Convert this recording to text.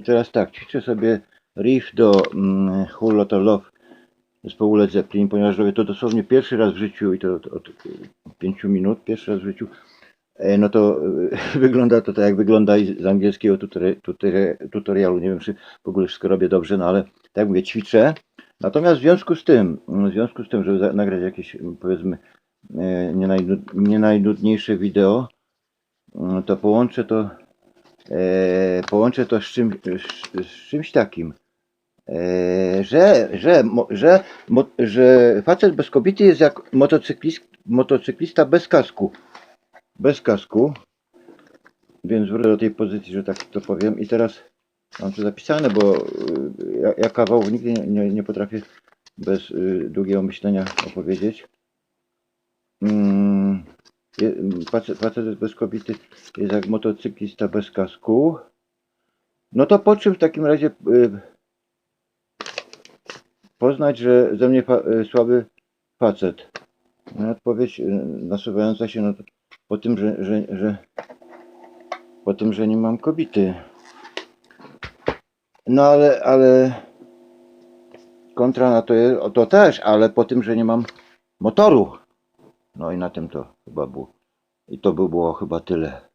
I teraz tak, ćwiczę sobie riff do mm, Whole Lotta Love zespołu Led Zeppelin, ponieważ robię to dosłownie pierwszy raz w życiu i to od, od 5 minut, pierwszy raz w życiu. E, No to e, wygląda to tak, jak wygląda z angielskiego tutori, tutori, tutorialu. Nie wiem, czy w ogóle wszystko robię dobrze, no ale tak mówię, ćwiczę. Natomiast w związku z tym, w związku z tym, żeby nagrać jakieś powiedzmy e, nie, najnu, nie najnudniejsze wideo, mm, to połączę to połączę to z, czym, z, z czymś takim, e, że, że, że, że facet bez kobiety jest jak motocyklist, motocyklista bez kasku. Bez kasku. Więc wrócę do tej pozycji, że tak to powiem. I teraz mam to zapisane, bo y, ja, ja kawałów nigdy nie, nie, nie potrafię bez długiego myślenia opowiedzieć. Mm, facet, bez kobiety jest jak motocyklista bez kasku. No to po czym w takim razie y, poznać, że ze mnie fa, y, słaby facet? No, odpowiedź y, nasuwająca się no, to po tym, że, że, że po tym, że nie mam kobiety. No ale, ale kontra na to jest, to też, ale po tym, że nie mam motoru. No i na tym to chyba było. I to by było chyba tyle.